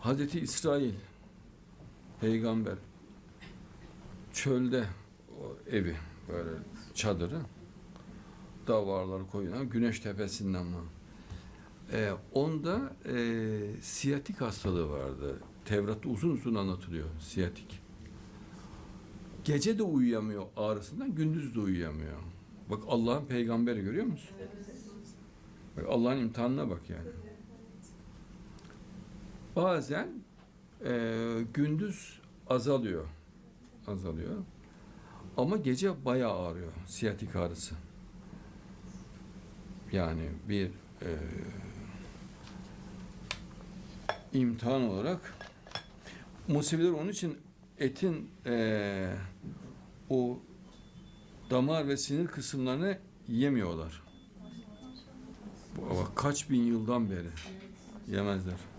Hazreti İsrail peygamber çölde o evi böyle çadırı davarları koyulan güneş tepesinden mi? Ee, onda e, siyatik hastalığı vardı. Tevrat'ta uzun uzun anlatılıyor siyatik. Gece de uyuyamıyor ağrısından, gündüz de uyuyamıyor. Bak Allah'ın peygamberi görüyor musun? Bak Allah'ın imtihanına bak yani. Bazen e, gündüz azalıyor. Azalıyor. Ama gece bayağı ağrıyor. Siyatik ağrısı. Yani bir e, imtihan olarak Museviler onun için etin e, o damar ve sinir kısımlarını yemiyorlar. Bak kaç bin yıldan beri yemezler.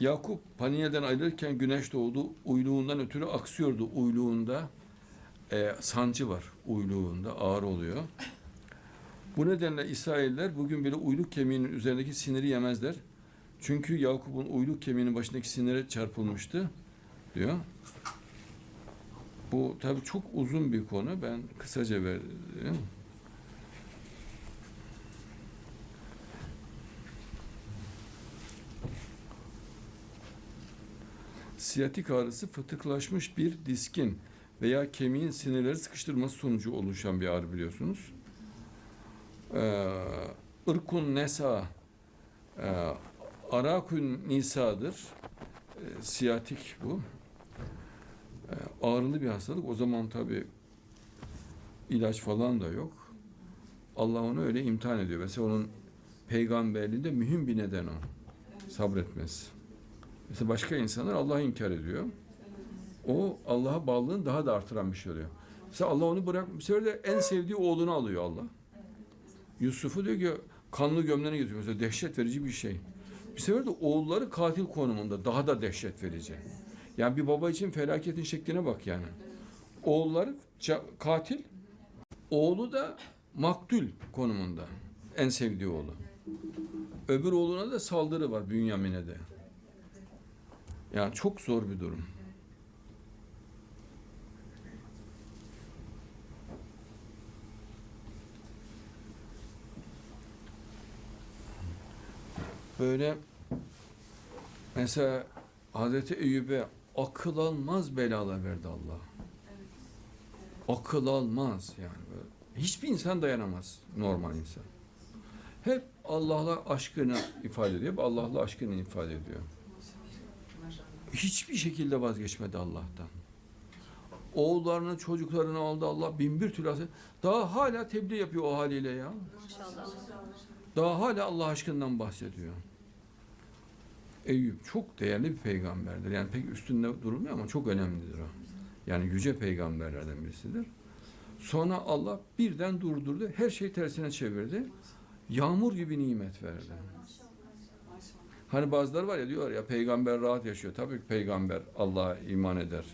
Yakup Paniye'den ayrılırken güneş doğdu. Uyluğundan ötürü aksıyordu. Uyluğunda e, sancı var. Uyluğunda ağır oluyor. Bu nedenle İsrailler bugün bile uyluk kemiğinin üzerindeki siniri yemezler. Çünkü Yakup'un uyluk kemiğinin başındaki sinire çarpılmıştı diyor. Bu tabii çok uzun bir konu. Ben kısaca verdim. Siyatik ağrısı fıtıklaşmış bir diskin veya kemiğin sinirleri sıkıştırması sonucu oluşan bir ağrı biliyorsunuz. Ee, ırkun nesa e, arakun nisadır. E, siyatik bu. E, ağrılı bir hastalık. O zaman tabi ilaç falan da yok. Allah onu öyle imtihan ediyor. Mesela onun peygamberliğinde mühim bir neden o. Sabretmesi. Mesela başka insanlar Allah'ı inkar ediyor. O Allah'a bağlılığını daha da artıran bir şey oluyor. Mesela Allah onu bırak, bir en sevdiği oğlunu alıyor Allah. Yusuf'u diyor ki kanlı gömleğine getiriyor. Mesela dehşet verici bir şey. Bir sefer de oğulları katil konumunda daha da dehşet verici. Yani bir baba için felaketin şekline bak yani. Oğulları katil, oğlu da maktul konumunda. En sevdiği oğlu. Öbür oğluna da saldırı var Bünyamin'e de. Yani çok zor bir durum. Böyle mesela Hazreti Eyüp'e akıl almaz belalar verdi Allah. Akıl almaz yani. Hiçbir insan dayanamaz normal insan. Hep Allah'la aşkını ifade ediyor. Allah'la aşkını ifade ediyor. Hiçbir şekilde vazgeçmedi Allah'tan. Oğullarını, çocuklarını aldı Allah bin bir türlü Daha hala tebliğ yapıyor o haliyle ya. Maşallah. Daha hala Allah aşkından bahsediyor. Eyüp çok değerli bir peygamberdir. Yani pek üstünde durulmuyor ama çok önemlidir o. Yani yüce peygamberlerden birisidir. Sonra Allah birden durdurdu. Her şeyi tersine çevirdi. Yağmur gibi nimet verdi. Hani bazıları var ya diyorlar ya peygamber rahat yaşıyor. Tabii ki peygamber Allah'a iman eder.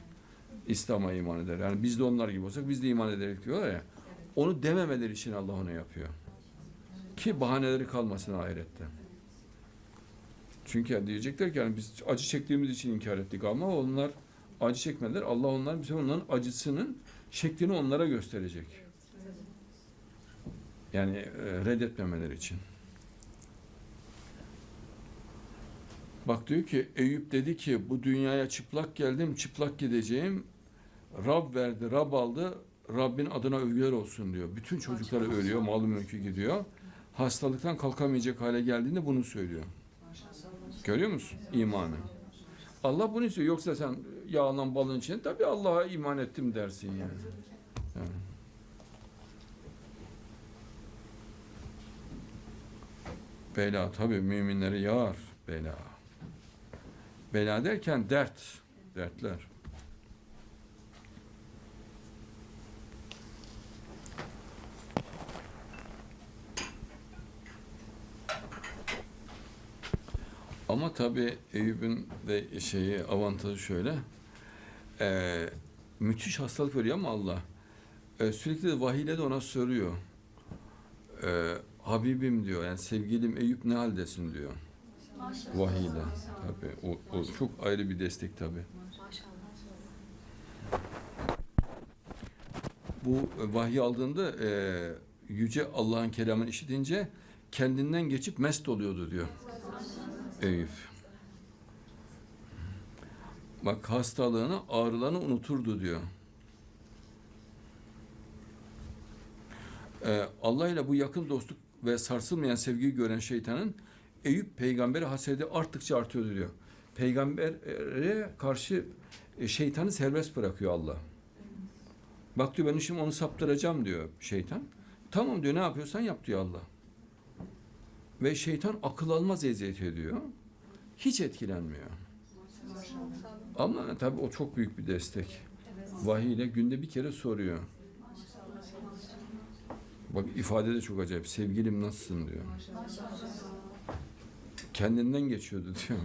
İslam'a iman eder. Yani biz de onlar gibi olsak biz de iman ederiz diyorlar ya. Onu dememeleri için Allah onu yapıyor. Ki bahaneleri kalmasın ahirette. Çünkü diyecekler ki yani biz acı çektiğimiz için inkar ettik ama onlar acı çekmediler. Allah onlar bize onların acısının şeklini onlara gösterecek. Yani e, reddetmemeleri için. Bak diyor ki Eyüp dedi ki bu dünyaya çıplak geldim çıplak gideceğim. Rab verdi, Rab aldı. Rabbin adına övgüler olsun diyor. Bütün çocukları ölüyor, malı mülkü gidiyor. Hastalıktan kalkamayacak hale geldiğinde bunu söylüyor. Görüyor musun imanı? Allah bunu istiyor. Yoksa sen yağlan balın için tabii Allah'a iman ettim dersin yani. yani. Bela tabii müminlere yağar bela. Bela derken dert, dertler. Ama tabii Eyüp'ün de şeyi avantajı şöyle. Ee, müthiş hastalık veriyor ama Allah e, sürekli de vahiyle de ona soruyor. Ee, Habibim diyor yani sevgilim Eyüp ne haldesin diyor. Maşallah. Vahiyle. Tabii. O, o çok ayrı bir destek tabii. Bu vahyi aldığında e, yüce Allah'ın kelamını işitince kendinden geçip mest oluyordu diyor. Eyüp. Bak hastalığını, ağrılarını unuturdu diyor. Ee, Allah ile bu yakın dostluk ve sarsılmayan sevgiyi gören şeytanın Eyüp peygambere hasedi arttıkça artıyordu diyor. Peygambere karşı e, şeytanı serbest bırakıyor Allah. Bak diyor ben şimdi onu saptıracağım diyor şeytan. Tamam diyor ne yapıyorsan yap diyor Allah. Ve şeytan akıl almaz eziyet ediyor. Hiç etkilenmiyor. Ama tabii o çok büyük bir destek. Vahiy ile günde bir kere soruyor. Bak ifade de çok acayip. Sevgilim nasılsın diyor kendinden geçiyordu diyor.